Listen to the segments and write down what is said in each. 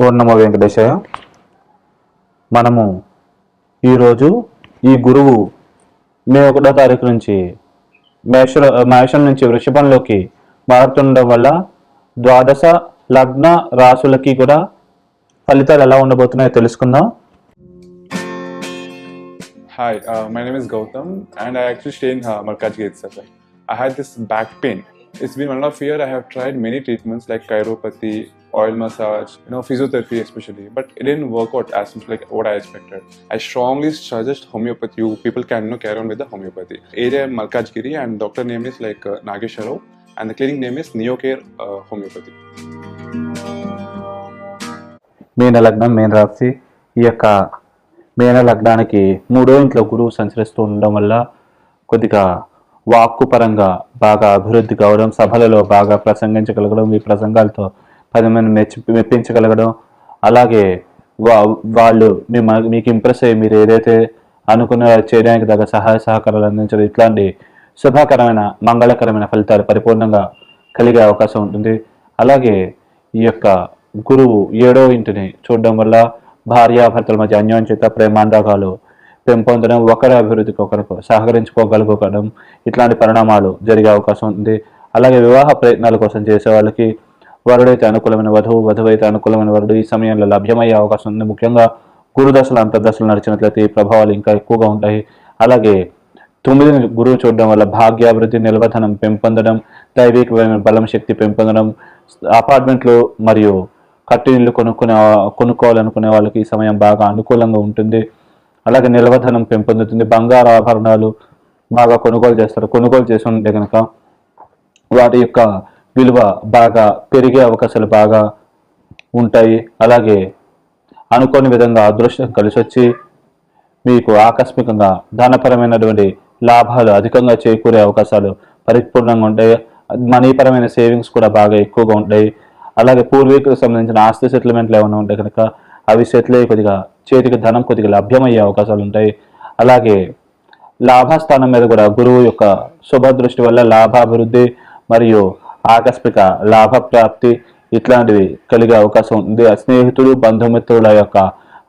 ఓం నమో మనము ఈరోజు ఈ గురువు మే ఒకటో తారీఖు నుంచి మేష మేషం నుంచి వృషభంలోకి మారుతుండడం వల్ల ద్వాదశ లగ్న రాశులకి కూడా ఫలితాలు ఎలా ఉండబోతున్నాయో తెలుసుకుందాం. Hi my name is Gautam and I actually stay in Markaz gate sir I had this back pain it's been one of year I have tried many treatments like chiropathy many treatments like chiropathy, oil massage, you know, physiotherapy especially, but it didn't work out as much like what I expected. I strongly suggest homeopathy. You people can you know, carry on with the homeopathy. Area Malkajgiri, and doctor name is like uh, Nagesha Rao, and the clinic name is Neocare uh, Homeopathy. మీన లగ్నం మీన రాశి ఈ యొక్క మీన లగ్నానికి మూడో ఇంట్లో గురువు సంచరిస్తూ ఉండడం వల్ల కొద్దిగా వాక్కు పరంగా బాగా అభివృద్ధి కావడం సభలలో బాగా ప్రసంగించగలగడం ఈ ప్రసంగాలతో పది మంది మెచ్చి మెప్పించగలగడం. అలాగే వా వాళ్ళు మీ మీకు ఇంప్రెస్ అయ్యి మీరు ఏదైతే అనుకున్న చేయడానికి తగ్గ సహాయ సహకారాలు అందించడం ఇట్లాంటి శుభకరమైన మంగళకరమైన ఫలితాలు పరిపూర్ణంగా కలిగే అవకాశం ఉంటుంది. అలాగే ఈ యొక్క గురువు ఏడో ఇంటిని చూడడం వల్ల భార్యాభర్తల మధ్య అన్యోన్యత ప్రేమాండకాలు పెంపొందడం ఒకరి అభివృద్ధికి ఒకరికి సహకరించుకోగలుగుకోవడం ఇట్లాంటి పరిణామాలు జరిగే అవకాశం ఉంది అలాగే వివాహ ప్రయత్నాల కోసం చేసే వాళ్ళకి వరుడైతే అనుకూలమైన వధువు వధువు అయితే అనుకూలమైన వరుడు. ఈ సమయంలో లభ్యమయ్యే అవకాశం ఉంది. ముఖ్యంగా గురుదశలు అంతర్దశలు నడిచినట్లయితే ఈ ప్రభావాలు ఇంకా ఎక్కువగా ఉంటాయి. అలాగే తొమ్మిది గురువు చూడడం వల్ల భాగ్యాభివృద్ధి నిల్వధనం పెంపొందడం దైవికమైన బలం శక్తి పెంపొందడం అపార్ట్మెంట్లు మరియు కట్టి కొనుక్కునే కొనుక్కోవాలనుకునే వాళ్ళకి ఈ సమయం బాగా అనుకూలంగా ఉంటుంది. అలాగే నిల్వధనం పెంపొందుతుంది. బంగారు ఆభరణాలు బాగా కొనుగోలు చేస్తారు. కొనుగోలు చేసి ఉంటే కనుక వాటి యొక్క విలువ బాగా పెరిగే అవకాశాలు బాగా ఉంటాయి. అలాగే అనుకోని విధంగా అదృష్టం కలిసి వచ్చి మీకు ఆకస్మికంగా ధనపరమైనటువంటి లాభాలు అధికంగా చేకూరే అవకాశాలు పరిపూర్ణంగా ఉంటాయి. మనీపరమైన సేవింగ్స్ కూడా బాగా ఎక్కువగా ఉంటాయి. అలాగే పూర్వీకులకు సంబంధించిన ఆస్తి సెటిల్మెంట్లు ఏమైనా ఉంటాయి కనుక అవి సెటిల్ అయ్యి కొద్దిగా చేతికి ధనం కొద్దిగా లభ్యమయ్యే అవకాశాలు ఉంటాయి. అలాగే లాభస్థానం మీద కూడా గురువు యొక్క శుభ దృష్టి వల్ల లాభాభివృద్ధి మరియు ఆకస్మిక లాభ ప్రాప్తి ఇట్లాంటివి కలిగే అవకాశం ఉంది. స్నేహితులు బంధుమిత్రుల యొక్క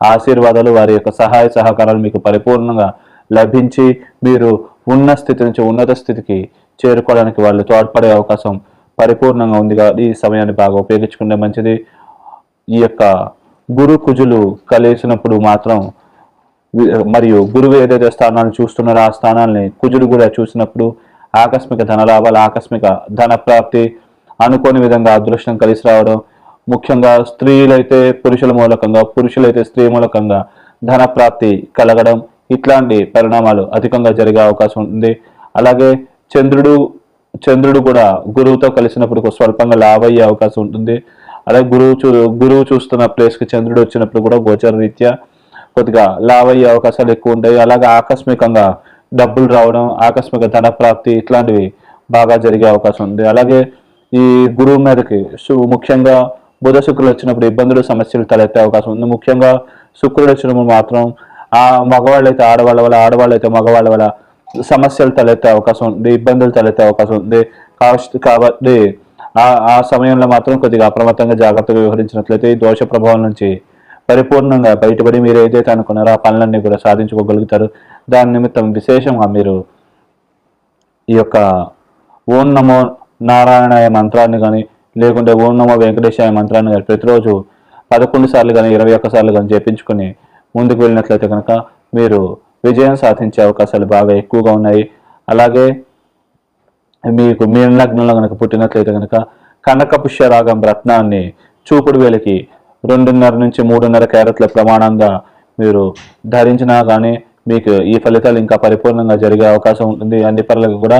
ఆశీర్వాదాలు వారి యొక్క సహాయ సహకారాలు మీకు పరిపూర్ణంగా లభించి మీరు ఉన్న స్థితి నుంచి ఉన్నత స్థితికి చేరుకోవడానికి వాళ్ళు తోడ్పడే అవకాశం పరిపూర్ణంగా ఉంది కాబట్టి ఈ సమయాన్ని బాగా ఉపయోగించుకుంటే మంచిది. ఈ యొక్క గురు కుజులు కలిసినప్పుడు మాత్రం మరియు గురువు ఏదైతే స్థానాన్ని చూస్తున్నారో ఆ స్థానాల్ని కుజుడు కూడా చూసినప్పుడు ఆకస్మిక ధన లాభాలు ఆకస్మిక ధన ప్రాప్తి అనుకోని విధంగా అదృష్టం కలిసి రావడం. ముఖ్యంగా స్త్రీలైతే పురుషుల మూలకంగా పురుషులైతే స్త్రీ మూలకంగా ధన ప్రాప్తి కలగడం ఇట్లాంటి పరిణామాలు అధికంగా జరిగే అవకాశం ఉంది. అలాగే చంద్రుడు చంద్రుడు కూడా గురువుతో కలిసినప్పుడు స్వల్పంగా లావ్ అయ్యే అవకాశం ఉంటుంది. అలాగే గురువు చూ గురువు చూస్తున్న ప్లేస్కి చంద్రుడు వచ్చినప్పుడు కూడా గోచర రీత్యా కొద్దిగా లావ్ అయ్యే అవకాశాలు ఎక్కువ ఉంటాయి. అలాగే ఆకస్మికంగా డబ్బులు రావడం ఆకస్మిక ధన ప్రాప్తి ఇట్లాంటివి బాగా జరిగే అవకాశం ఉంది. అలాగే ఈ గురువు మీదకి ముఖ్యంగా బుధ శుక్రులు వచ్చినప్పుడు ఇబ్బందులు సమస్యలు తలెత్తే అవకాశం ఉంది. ముఖ్యంగా శుక్రుడు వచ్చినప్పుడు మాత్రం ఆ మగవాళ్ళు అయితే ఆడవాళ్ళ వల్ల ఆడవాళ్ళు అయితే మగవాళ్ళ వల్ల సమస్యలు తలెత్తే అవకాశం ఉంది ఇబ్బందులు తలెత్తే అవకాశం ఉంది. కాబట్టి ఆ ఆ సమయంలో మాత్రం కొద్దిగా అప్రమత్తంగా జాగ్రత్తగా వ్యవహరించినట్లయితే ఈ దోష ప్రభావం నుంచి పరిపూర్ణంగా బయటపడి మీరు ఏదైతే అనుకున్నారో ఆ పనులన్నీ కూడా సాధించుకోగలుగుతారు. దాని నిమిత్తం విశేషంగా మీరు ఈ యొక్క ఓం నమో నారాయణాయ మంత్రాన్ని కానీ లేకుంటే ఓం నమో వెంకటేశాయ మంత్రాన్ని కానీ ప్రతిరోజు పదకొండు సార్లు కానీ ఇరవై ఒక్క సార్లు కానీ చేపించుకుని ముందుకు వెళ్ళినట్లయితే కనుక మీరు విజయం సాధించే అవకాశాలు బాగా ఎక్కువగా ఉన్నాయి. అలాగే మీకు మీ లగ్నంలో కనుక పుట్టినట్లయితే కనుక కనక పుష్యరాగం రత్నాన్ని చూపుడు వేలకి రెండున్నర నుంచి మూడున్నర క్యారెట్ల ప్రమాణంగా మీరు ధరించినా కానీ మీకు ఈ ఫలితాలు ఇంకా పరిపూర్ణంగా జరిగే అవకాశం ఉంటుంది. అన్ని పనులకు కూడా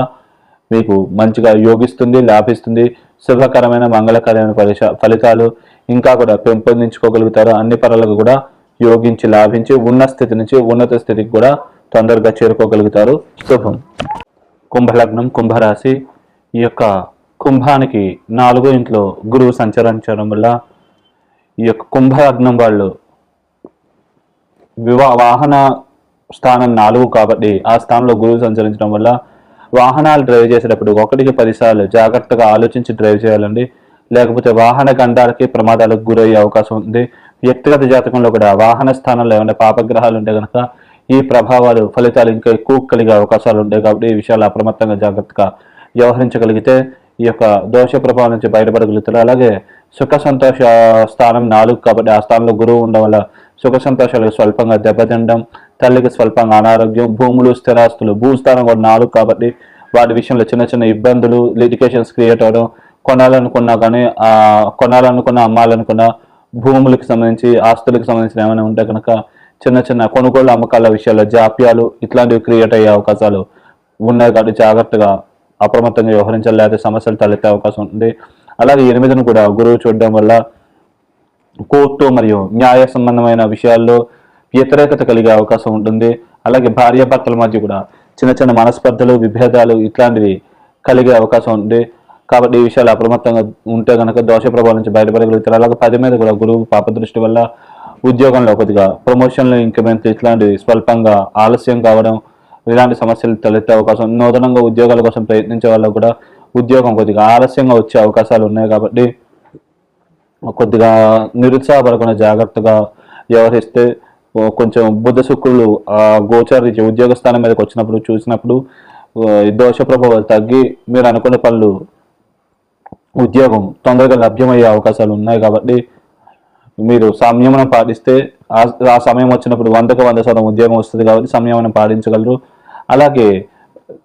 మీకు మంచిగా యోగిస్తుంది లాభిస్తుంది. శుభకరమైన మంగళకరమైన ఫలిష ఫలితాలు ఇంకా కూడా పెంపొందించుకోగలుగుతారు. అన్ని పనులకు కూడా యోగించి లాభించి ఉన్న స్థితి నుంచి ఉన్నత స్థితికి కూడా తొందరగా చేరుకోగలుగుతారు. శుభం. కుంభలగ్నం కుంభరాశి ఈ యొక్క కుంభానికి నాలుగో ఇంట్లో గురువు సంచరించడం వల్ల ఈ యొక్క కుంభలగ్నం వాళ్ళు వివా వాహన స్థానం నాలుగు కాబట్టి ఆ స్థానంలో గురువు సంచరించడం వల్ల వాహనాలు డ్రైవ్ చేసేటప్పుడు ఒకటికి పదిసార్లు జాగ్రత్తగా ఆలోచించి డ్రైవ్ చేయాలండి. లేకపోతే వాహన గంధాలకి ప్రమాదాలకు గురయ్యే అవకాశం ఉంది. వ్యక్తిగత జాతకంలో కూడా వాహన స్థానంలో ఏమైనా పాపగ్రహాలు ఉంటే కనుక ఈ ప్రభావాలు ఫలితాలు ఇంకా ఎక్కువ కలిగే అవకాశాలు ఉంటాయి కాబట్టి ఈ విషయాలు అప్రమత్తంగా జాగ్రత్తగా వ్యవహరించగలిగితే ఈ యొక్క దోష ప్రభావం నుంచి బయటపడగలుగుతారు. అలాగే సుఖ సంతోష స్థానం నాలుగు కాబట్టి ఆ స్థానంలో గురువు ఉండడం వల్ల సుఖ సంతోషాలకు స్వల్పంగా దెబ్బతినడం తల్లికి స్వల్పంగా అనారోగ్యం భూములు స్థిరాస్తులు భూస్థానం కూడా నాలుగు కాబట్టి వాటి విషయంలో చిన్న చిన్న ఇబ్బందులు లిటికేషన్స్ క్రియేట్ అవడం కొనాలనుకున్నా కానీ కొనాలనుకున్న అమ్మాలనుకున్న భూములకు సంబంధించి ఆస్తులకు సంబంధించిన ఏమైనా ఉంటే కనుక చిన్న చిన్న కొనుగోలు అమ్మకాల విషయాల్లో జాప్యాలు ఇట్లాంటివి క్రియేట్ అయ్యే అవకాశాలు ఉన్నాయి కాబట్టి జాగ్రత్తగా అప్రమత్తంగా వ్యవహరించాలి లేకపోతే సమస్యలు తలెత్తే అవకాశం ఉంటుంది. అలాగే ఎనిమిదిని కూడా గురువు చూడడం వల్ల కోర్టు మరియు న్యాయ సంబంధమైన విషయాల్లో వ్యతిరేకత కలిగే అవకాశం ఉంటుంది. అలాగే భార్యాభర్తల మధ్య కూడా చిన్న చిన్న మనస్పర్ధలు విభేదాలు ఇట్లాంటివి కలిగే అవకాశం ఉంది. కాబట్టి ఈ విషయాలు అప్రమత్తంగా ఉంటే కనుక దోష ప్రభావం నుంచి బయటపడగలుగుతారు. అలాగే పది మీద కూడా గురువు పాప దృష్టి వల్ల ఉద్యోగంలో కొద్దిగా ప్రమోషన్లు ఇంక్రిమెంట్ ఇట్లాంటివి స్వల్పంగా ఆలస్యం కావడం ఇలాంటి సమస్యలు తలెత్తే అవకాశం నూతనంగా ఉద్యోగాల కోసం ప్రయత్నించే వాళ్ళకు కూడా ఉద్యోగం కొద్దిగా ఆలస్యంగా వచ్చే అవకాశాలు ఉన్నాయి కాబట్టి కొద్దిగా నిరుత్సాహపడకుండా జాగ్రత్తగా వ్యవహరిస్తే కొంచెం బుద్ధ శుక్రులు ఆ గోచారీత్య ఉద్యోగ స్థానం మీదకి వచ్చినప్పుడు చూసినప్పుడు దోష ప్రభావాలు తగ్గి మీరు అనుకునే పనులు ఉద్యోగం తొందరగా లభ్యమయ్యే అవకాశాలు ఉన్నాయి కాబట్టి మీరు సంయమనం పాటిస్తే ఆ సమయం వచ్చినప్పుడు వందకు వంద శాతం ఉద్యోగం వస్తుంది కాబట్టి సంయమనం పాటించగలరు. అలాగే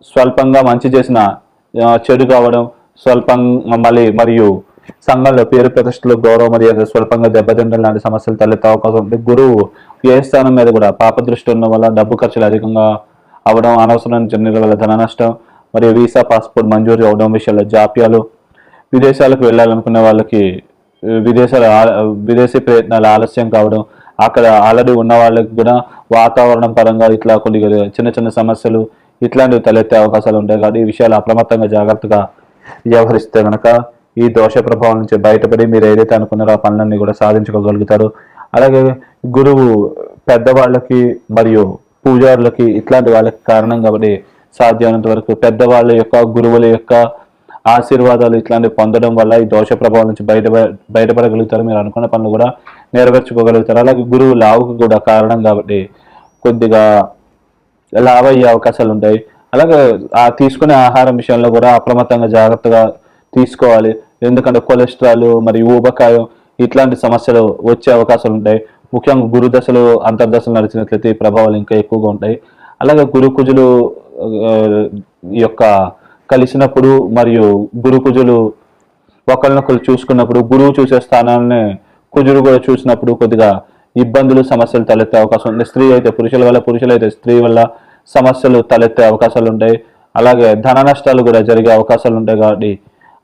స్వల్పంగా మంచి చేసిన చెడు కావడం స్వల్పంగా మళ్ళీ మరియు సంఘంలో పేరు ప్రతిష్టలు గౌరవ మర్యాద స్వల్పంగా దెబ్బతింటం లాంటి సమస్యలు తలెత్తే అవకాశం ఉంది. గురువు ఏ స్థానం మీద కూడా పాప దృష్టి ఉన్న వల్ల డబ్బు ఖర్చులు అధికంగా అవడం అనవసరమైన జర్నీల వల్ల ధన నష్టం మరియు వీసా పాస్పోర్ట్ మంజూరు అవడం విషయంలో జాప్యాలు. విదేశాలకు వెళ్ళాలనుకునే వాళ్ళకి విదేశాల విదేశీ ప్రయత్నాలు ఆలస్యం కావడం అక్కడ ఆల్రెడీ ఉన్న వాళ్ళకి కూడా వాతావరణం పరంగా ఇట్లా కొన్ని చిన్న చిన్న సమస్యలు ఇట్లాంటివి తలెత్తే అవకాశాలు ఉంటాయి కాబట్టి ఈ విషయాలు అప్రమత్తంగా జాగ్రత్తగా వ్యవహరిస్తే కనుక ఈ దోష ప్రభావం నుంచి బయటపడి మీరు ఏదైతే అనుకున్నారో ఆ పనులన్నీ కూడా సాధించుకోగలుగుతారు. అలాగే గురువు పెద్దవాళ్ళకి మరియు పూజారులకి ఇట్లాంటి వాళ్ళకి కారణం కాబట్టి సాధ్యమైనంత వరకు పెద్దవాళ్ళ యొక్క గురువుల యొక్క ఆశీర్వాదాలు ఇట్లాంటివి పొందడం వల్ల ఈ దోష ప్రభావం నుంచి బయట బయటపడగలుగుతారు. మీరు అనుకున్న పనులు కూడా నెరవేర్చుకోగలుగుతారు. అలాగే గురువు లావుకు కూడా కారణం కాబట్టి కొద్దిగా లావ్ అయ్యే అవకాశాలు ఉంటాయి. అలాగే ఆ తీసుకునే ఆహారం విషయంలో కూడా అప్రమత్తంగా జాగ్రత్తగా తీసుకోవాలి. ఎందుకంటే కొలెస్ట్రాల్ మరియు ఊబకాయం ఇట్లాంటి సమస్యలు వచ్చే అవకాశాలు ఉంటాయి. ముఖ్యంగా గురుదశలు అంతర్దశలు నడిచినట్లయితే ఈ ప్రభావాలు ఇంకా ఎక్కువగా ఉంటాయి. అలాగే గురుకుజులు యొక్క కలిసినప్పుడు మరియు గురుకుజులు ఒకరినొకరు చూసుకున్నప్పుడు గురువు చూసే స్థానాన్ని కుజుడు కూడా చూసినప్పుడు కొద్దిగా ఇబ్బందులు సమస్యలు తలెత్తే అవకాశం ఉంది స్త్రీ అయితే పురుషుల వల్ల పురుషులు అయితే స్త్రీ వల్ల సమస్యలు తలెత్తే అవకాశాలు ఉంటాయి. అలాగే ధన నష్టాలు కూడా జరిగే అవకాశాలు ఉంటాయి కాబట్టి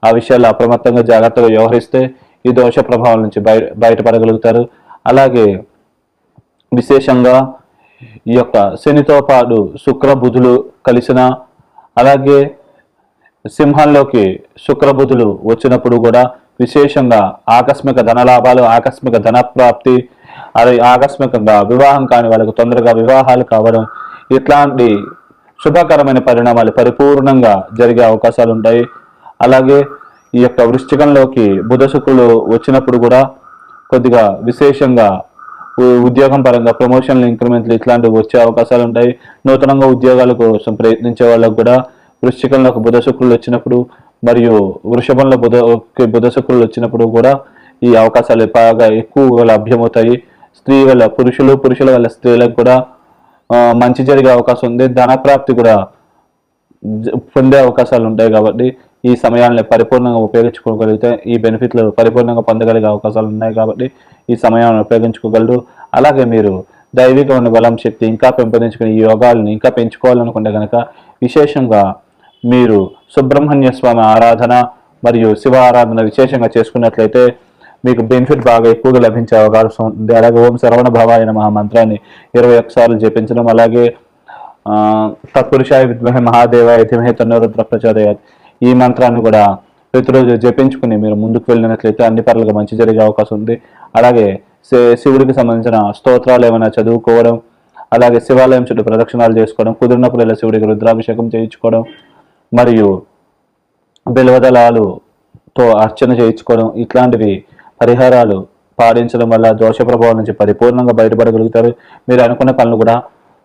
ఆ విషయాల్లో అప్రమత్తంగా జాగ్రత్తగా వ్యవహరిస్తే ఈ దోష ప్రభావం నుంచి బయ బయటపడగలుగుతారు. అలాగే విశేషంగా ఈ యొక్క శనితో పాటు శుక్ర బుధులు కలిసిన అలాగే సింహంలోకి శుక్రబుధులు వచ్చినప్పుడు కూడా విశేషంగా ఆకస్మిక ధనలాభాలు ఆకస్మిక ధన ప్రాప్తి అది ఆకస్మికంగా వివాహం కాని వాళ్ళకు తొందరగా వివాహాలు కావడం ఇట్లాంటి శుభకరమైన పరిణామాలు పరిపూర్ణంగా జరిగే అవకాశాలు ఉంటాయి. అలాగే ఈ యొక్క వృశ్చికంలోకి బుధ శుక్రులు వచ్చినప్పుడు కూడా కొద్దిగా విశేషంగా ఉద్యోగం పరంగా ప్రమోషన్లు ఇంక్రిమెంట్లు ఇట్లాంటివి వచ్చే అవకాశాలు ఉంటాయి. నూతనంగా ఉద్యోగాల కోసం ప్రయత్నించే వాళ్ళకు కూడా వృశ్చికంలోకి బుధ శుక్రులు వచ్చినప్పుడు మరియు వృషభంలో బుధ బుధ శుక్రులు వచ్చినప్పుడు కూడా ఈ అవకాశాలు బాగా ఎక్కువగా లభ్యమవుతాయి. స్త్రీ వల్ల పురుషులు పురుషుల వల్ల స్త్రీలకు కూడా మంచి జరిగే అవకాశం ఉంది. ధన ప్రాప్తి కూడా పొందే అవకాశాలు ఉంటాయి కాబట్టి ఈ సమయాన్ని పరిపూర్ణంగా ఉపయోగించుకోగలిగితే ఈ బెనిఫిట్లు పరిపూర్ణంగా పొందగలిగే అవకాశాలు ఉన్నాయి కాబట్టి ఈ సమయాన్ని ఉపయోగించుకోగలరు. అలాగే మీరు దైవికమైన బలం శక్తి ఇంకా పెంపొందించుకుని ఈ యోగాలను ఇంకా పెంచుకోవాలనుకుంటే కనుక విశేషంగా మీరు సుబ్రహ్మణ్య స్వామి ఆరాధన మరియు శివ ఆరాధన విశేషంగా చేసుకున్నట్లయితే మీకు బెనిఫిట్ బాగా ఎక్కువగా లభించే అవకాశం ఉంది అలాగే ఓం శరవణ భవాయన మహామంత్రాన్ని మంత్రాన్ని ఇరవై ఒక్కసార్లు జపించడం అలాగే తత్పురుషాయ విద్మహే మహాదేవాయ ధిమహే తన్నరుద్ర ప్రచోదయాత్. ఈ మంత్రాన్ని కూడా ప్రతిరోజు జపించుకుని మీరు ముందుకు వెళ్ళినట్లయితే అన్ని పనులుగా మంచి జరిగే అవకాశం ఉంది. అలాగే శివుడికి సంబంధించిన స్తోత్రాలు ఏమైనా చదువుకోవడం అలాగే శివాలయం చుట్టూ ప్రదక్షిణాలు చేసుకోవడం కుదిరినప్పుడు ఇలా శివుడికి రుద్రాభిషేకం చేయించుకోవడం మరియు బిల్వదళాలుతో అర్చన చేయించుకోవడం ఇట్లాంటివి పరిహారాలు పాటించడం వల్ల దోష ప్రభావం నుంచి పరిపూర్ణంగా బయటపడగలుగుతారు. మీరు అనుకున్న పనులు కూడా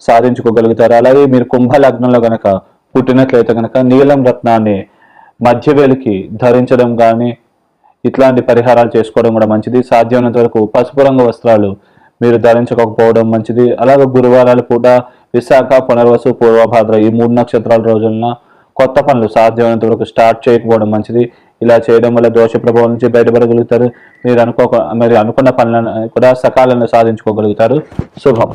సాధించుకోగలుగుతారు. అలాగే మీరు కుంభ లగ్నంలో కనుక పుట్టినట్లయితే కనుక నీలం రత్నాన్ని మధ్య వేలికి ధరించడం కానీ ఇట్లాంటి పరిహారాలు చేసుకోవడం కూడా మంచిది. సాధ్యమైనంత వరకు పసుపు రంగు వస్త్రాలు మీరు ధరించకపోవడం మంచిది. అలాగే గురువారాలు పూట విశాఖ పునర్వసు పూర్వభాద్ర ఈ మూడు నక్షత్రాల రోజున కొత్త పనులు సాధ్యమైనంత వరకు స్టార్ట్ చేయకపోవడం మంచిది. ఇలా చేయడం వల్ల దోష ప్రభావం నుంచి బయటపడగలుగుతారు. మీరు అనుకో మీరు అనుకున్న పనులను కూడా సకాలంలో సాధించుకోగలుగుతారు. శుభం.